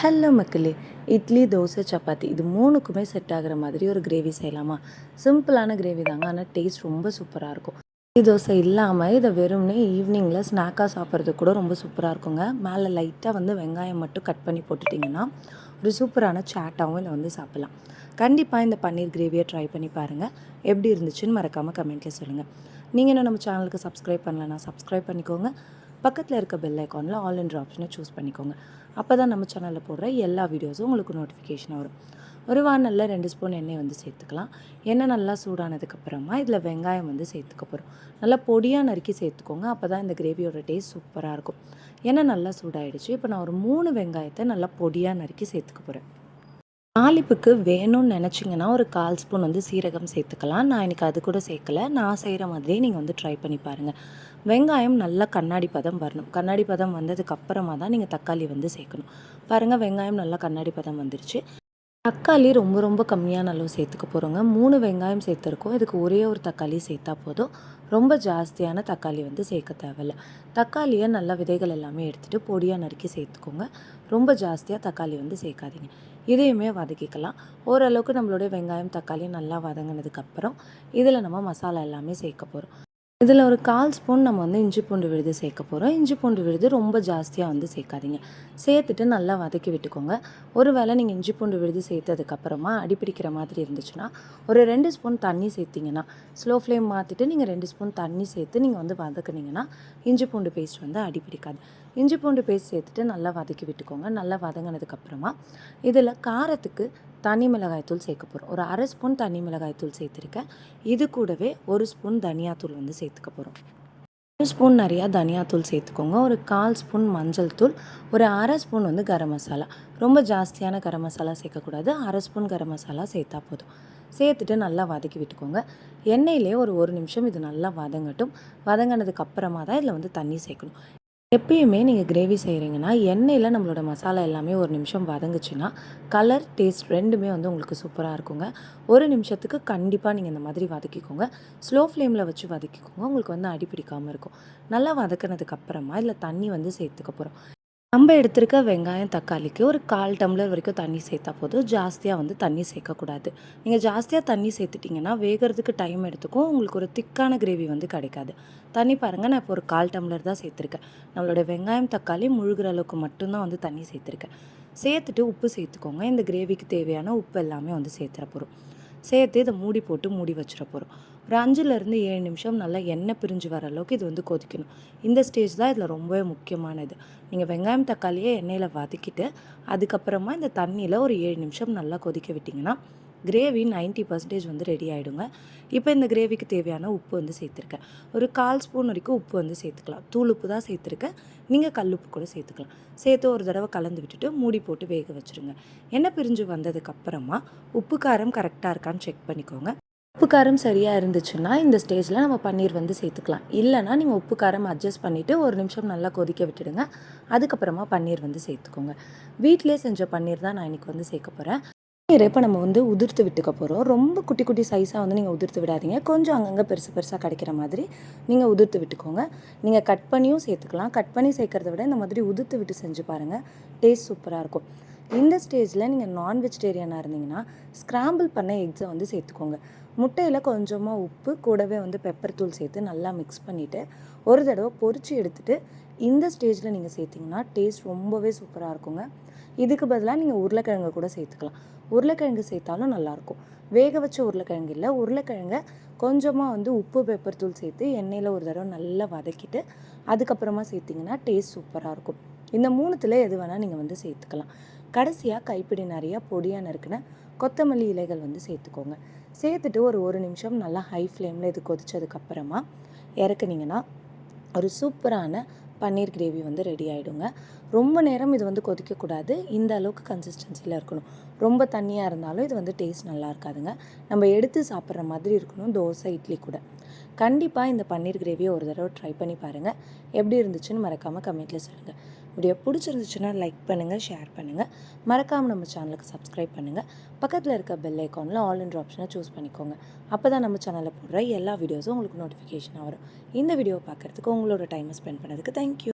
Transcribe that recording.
Hello மக்களே இட்லி தோசை சப்பாத்தி இது மூணுக்குமே set ஆகிற மாதிரி ஒரு கிரேவி செய்யலாமா? சிம்பிளான கிரேவி தாங்க ஆனால் டேஸ்ட் ரொம்ப சூப்பராக இருக்கும். இட்லி தோசை இல்லாமல் இதை வெறும்னே ஈவினிங்கில் ஸ்நாக்காக சாப்பிட்றதுக்கு கூட ரொம்ப சூப்பராக இருக்குங்க. மேலே லைட்டாக வந்து வெங்காயம் மட்டும் கட் பண்ணி போட்டுட்டிங்கன்னா ஒரு சூப்பரான சாட்டாகவும் இதை வந்து சாப்பிட்லாம். கண்டிப்பாக இந்த பன்னீர் கிரேவியை ட்ரை பண்ணி பாருங்கள் எப்படி இருந்துச்சுன்னு மறக்காமல் கமெண்ட்டில் சொல்லுங்கள் நீங்கள் இன்னும் நம்ம சேனலுக்கு சப்ஸ்கிரைப் பண்ணலன்னா சப்ஸ்கிரைப் பண்ணிக்கோங்க. பக்கத்தில் இருக்க பெல் ஐக்கானில் ஆல் என்ற ஆப்ஷனை சூஸ் பண்ணிக்கோங்க. அப்போ தான் நம்ம சேனலில் போடுற எல்லா வீடியோஸும் உங்களுக்கு நோட்டிஃபிகேஷன் வரும். ஒரு வானலில் ரெண்டு ஸ்பூன் எண்ணெய் வந்து சேர்த்துக்கலாம். எண்ணெய் நல்லா சூடானதுக்கப்புறமா இதில் வெங்காயம் வந்து சேர்த்துக்க போகிறோம் நல்லா பொடியாக நறுக்கி சேர்த்துக்கோங்க. அப்போ தான் இந்த கிரேவியோட டேஸ்ட் சூப்பராக இருக்கும். எண்ணெய் நல்லா சூடாயிடுச்சு. இப்போ நான் ஒரு மூணு வெங்காயத்தை நல்லா பொடியாக நறுக்கி சேர்த்துக்க போகிறேன் தாளிப்புக்கு வேணும்னு நினச்சிங்கன்னா ஒரு கால் ஸ்பூன் வந்து சீரகம் சேர்த்துக்கலாம். நான் எனக்கு அது கூட சேர்க்கல. நான் செய்கிற மாதிரியே நீங்கள் வந்து ட்ரை பண்ணி பாருங்கள் வெங்காயம் நல்லா கண்ணாடி பதம் வரணும். கண்ணாடி பதம் வந்ததுக்கு அப்புறமா தான் நீங்கள் தக்காளி வந்து சேர்க்கணும். பாருங்கள் வெங்காயம் நல்லா கண்ணாடி பதம் வந்துருச்சு. தக்காளி ரொம்ப ரொம்ப கம்மியான அளவு சேர்த்துக்க போகிறோங்க மூணு வெங்காயம் சேர்த்துருக்கோம். இதுக்கு ஒரே ஒரு தக்காளி சேர்த்தா போதும். ரொம்ப ஜாஸ்தியான தக்காளி வந்து சேர்க்க தேவையில்ல. தக்காளியை நல்லா விதைகள் எல்லாமே எடுத்துகிட்டு பொடியாக நறுக்கி சேர்த்துக்கோங்க. ரொம்ப ஜாஸ்தியாக தக்காளி வந்து சேர்க்காதீங்க. இதையுமே வதக்கிக்கலாம். ஓரளவுக்கு நம்மளுடைய வெங்காயம் தக்காளி நல்லா வதங்கினதுக்கப்புறம் இதில் நம்ம மசாலா எல்லாமே சேர்க்க போகிறோம் இதில் ஒரு கால் ஸ்பூன் நம்ம வந்து இஞ்சி பூண்டு விழுது சேர்க்க போகிறோம். இஞ்சி பூண்டு விழுது ரொம்ப ஜாஸ்தியாக வந்து சேர்க்காதீங்க. சேர்த்துட்டு நல்லா வதக்கி விட்டுக்கோங்க. ஒரு வேளை நீங்கள் இஞ்சி பூண்டு விழுது சேர்த்ததுக்கப்புறமா அடிப்பிடிக்கிற மாதிரி இருந்துச்சுன்னா ஒரு ரெண்டு ஸ்பூன் தண்ணி சேர்த்திங்கன்னா ஸ்லோ ஃப்ளேம் மாற்றிட்டு நீங்கள் ரெண்டு ஸ்பூன் தண்ணி சேர்த்து நீங்கள் வந்து வதக்குனீங்கன்னா இஞ்சி பூண்டு பேஸ்ட் வந்து அடிப்பிடிக்காது இஞ்சி பூண்டு பேஸ்ட் சேர்த்துட்டு நல்லா வதக்கி விட்டுக்கோங்க. நல்லா வதங்கினதுக்கப்புறமா இதில் காரத்துக்கு தனி மிளகாய்த்தூள் சேர்க்க போகிறோம் ஒரு அரை ஸ்பூன் தனி மிளகாய்த்தூள் சேர்த்துருக்கேன். இது கூடவே ஒரு ஸ்பூன் தனியாத்தூள் வந்து சேர்த்துக்க போகிறோம் ஒரு ஸ்பூன் நிறையா தனியாத்தூள் சேர்த்துக்கோங்க. ஒரு கால் ஸ்பூன் மஞ்சள் தூள் ஒரு அரை ஸ்பூன் வந்து கரம் மசாலா. ரொம்ப ஜாஸ்தியான கரம் மசாலா சேர்க்கக்கூடாது. அரை ஸ்பூன் கரம் மசாலா சேர்த்தா போதும். சேர்த்துட்டு நல்லா வதக்கி விட்டுக்கோங்க. எண்ணெயிலே ஒரு ஒரு நிமிஷம் இது நல்லா வதங்கட்டும். வதங்கினதுக்கு அப்புறமா தான் இதில் வந்து தண்ணி சேர்க்கணும். எப்பயுமே நீங்கள் கிரேவி செய்கிறீங்கன்னா எண்ணெயில் நம்மளோட மசாலா எல்லாமே ஒரு நிமிஷம் வதங்குச்சுன்னா கலர் டேஸ்ட் ரெண்டுமே வந்து உங்களுக்கு சூப்பராக இருக்குங்க. ஒரு நிமிஷத்துக்கு கண்டிப்பாக நீங்கள் இந்த மாதிரி வதக்கிக்கோங்க. ஸ்லோ ஃப்ளேமில் வச்சு வதக்கிக்கோங்க. உங்களுக்கு வந்து அடி பிடிக்காமல் இருக்கும். நல்லா வதக்கினதுக்கப்புறமா இதில் தண்ணி வந்து சேர்த்துக்க போகிறோம் நம்ம எடுத்திருக்க வெங்காயம் தக்காளிக்கு ஒரு கால் டம்ளர் வரைக்கும் தண்ணி சேர்த்தா போதும். ஜாஸ்தியாக வந்து தண்ணி சேர்க்கக்கூடாது. நீங்கள் ஜாஸ்தியாக தண்ணி சேர்த்துட்டிங்கன்னா வேகிறதுக்கு டைம் எடுத்துக்கும். உங்களுக்கு ஒரு திக்கான கிரேவி வந்து கிடைக்காது. தண்ணி பாருங்கள் நான் இப்போ ஒரு கால் டம்ளர் தான் சேர்த்துருக்கேன். நம்மளோட வெங்காயம் தக்காளி முழுகிற அளவுக்கு மட்டும்தான் வந்து தண்ணி சேர்த்துருக்கேன். சேர்த்துட்டு உப்பு சேர்த்துக்கோங்க. இந்த கிரேவிக்கு தேவையான உப்பு எல்லாமே வந்து சேர்த்துற போகிறோம் சேர்த்து இதை மூடி போட்டு மூடி வச்சிட போகிறோம் ஒரு அஞ்சுலேருந்து ஏழு நிமிஷம் நல்லா எண்ணெய் பிரிஞ்சு வர அளவுக்கு இது வந்து கொதிக்கணும். இந்த ஸ்டேஜ் தான் இதில் ரொம்பவே முக்கியமானது. நீங்கள் வெங்காயம் தக்காளியே எண்ணெயில் வதக்கிட்டு அதுக்கப்புறமா இந்த தண்ணியில் ஒரு ஏழு நிமிஷம் நல்லா கொதிக்க விட்டிங்கன்னா கிரேவி நைன்ட்டி பர்சன்டேஜ் வந்து ரெடி ஆகிடுங்க இப்போ இந்த கிரேவிக்கு தேவையான உப்பு வந்து சேர்த்துருக்கேன். ஒரு கால் ஸ்பூன் வரைக்கும் உப்பு வந்து சேர்த்துக்கலாம். தூள் உப்பு தான் சேர்த்துருக்கேன். நீங்கள் கல் உப்பு கூட சேர்த்துக்கலாம். சேர்த்து ஒரு தடவை கலந்து விட்டுட்டு மூடி போட்டு வேக வச்சுருங்க. எண்ணெய் பிரிஞ்சு வந்ததுக்கப்புறமா உப்பு காரம் கரெக்டாக இருக்கான்னு செக் பண்ணிக்கோங்க. உப்பு காரம் சரியாக இருந்துச்சுன்னா இந்த ஸ்டேஜில் நம்ம பன்னீர் வந்து சேர்த்துக்கலாம். இல்லைனா நீங்கள் உப்பு காரம் அட்ஜஸ்ட் பண்ணிவிட்டு ஒரு நிமிஷம் நல்லா கொதிக்க விட்டுடுங்க. அதுக்கப்புறமா பன்னீர் வந்து சேர்த்துக்கோங்க. வீட்டிலே செஞ்ச பன்னீர் தான் நான் இன்றைக்கி வந்து சேர்க்க போகிறேன் இப்போ நம்ம வந்து உதிர்த்து விட்டுக்க போகிறோம் ரொம்ப குட்டி குட்டி சைஸாக வந்து நீங்கள் உதிர்த்து விடாதீங்க. கொஞ்சம் அங்கங்கே பெருசு பெருசாக கிடைக்கிற மாதிரி நீங்கள் உதிர்த்து விட்டுக்கோங்க. நீங்கள் கட் பண்ணியும் சேர்த்துக்கலாம். கட் பண்ணி சேர்க்குறத விட இந்த மாதிரி உதிர்த்து விட்டு செஞ்சு பாருங்கள் டேஸ்ட் சூப்பராக இருக்கும். இந்த ஸ்டேஜில் நீங்கள் நான் வெஜிடேரியனாக இருந்தீங்கன்னா ஸ்க்ராம்பிள் பண்ண எக்ஸை வந்து சேர்த்துக்கோங்க. முட்டையில் கொஞ்சமாக உப்பு கூடவே வந்து பெப்பர் தூள் சேர்த்து நல்லா மிக்ஸ் பண்ணிவிட்டு ஒரு தடவை பொறிச்சு எடுத்துகிட்டு இந்த ஸ்டேஜில் நீங்கள் சேர்த்திங்கன்னா டேஸ்ட் ரொம்பவே சூப்பராக இருக்குங்க. இதுக்கு பதிலாக நீங்கள் உருளைக்கிழங்கு கூட சேர்த்துக்கலாம். உருளைக்கிழங்கு சேர்த்தாலும் நல்லாயிருக்கும். வேக வச்ச உருளைக்கிழங்கு இல்லை உருளைக்கிழங்கை கொஞ்சமாக வந்து உப்பு பெப்பர் தூள் சேர்த்து எண்ணெயில் ஒரு தடவை நல்லா வதக்கிட்டு அதுக்கப்புறமா சேர்த்திங்கன்னா டேஸ்ட் சூப்பராக இருக்கும். இந்த மூணுத்தில் எது வேணால் நீங்கள் வந்து சேர்த்துக்கலாம். கடைசியாக கைப்பிடி நிறையா பொடியாக நறுக்கின கொத்தமல்லி இலைகள் வந்து சேர்த்துக்கோங்க. சேர்த்துட்டு ஒரு ஒரு நிமிஷம் நல்லா ஹை ஃப்ளேமில் இது கொதிச்சதுக்கப்புறமா இறக்குனீங்கன்னா ஒரு சூப்பரான பன்னீர் கிரேவி வந்து ரெடி ஆகிடுங்க ரொம்ப நேரம் இது வந்து கொதிக்கக்கூடாது. இந்த அளவுக்கு கன்சிஸ்டன்சியில் இருக்கணும். ரொம்ப தண்ணியாக இருந்தாலும் இது வந்து டேஸ்ட் நல்லா இருக்காதுங்க. நம்ம எடுத்து சாப்பிட்ற மாதிரி இருக்கணும். தோசை இட்லி கூட. கண்டிப்பாக இந்த பன்னீர் கிரேவியை ஒரு தடவை ட்ரை பண்ணி பாருங்கள் எப்படி இருந்துச்சுன்னு மறக்காமல் கமெண்ட்டில் சொல்லுங்கள் வீடியோ பிடிச்சிருந்துச்சுன்னா லைக் பண்ணுங்கள் ஷேர் பண்ணுங்கள் மறக்காமல் நம்ம சேனலுக்கு சப்ஸ்கிரைப் பண்ணுங்கள் பக்கத்தில் இருக்க பெல் ஐக்கானில் ஆல் இன்ட்ரு ஆப்ஷனை சூஸ் பண்ணிக்கோங்க. அப்போ தான் நம்ம சேனலில் போடுற எல்லா வீடியோஸும் உங்களுக்கு நோட்டிஃபிகேஷனாக வரும். இந்த வீடியோவை பார்க்குறதுக்கு உங்களோட டைமை ஸ்பெண்ட் பண்ணதுக்கு தேங்க்யூ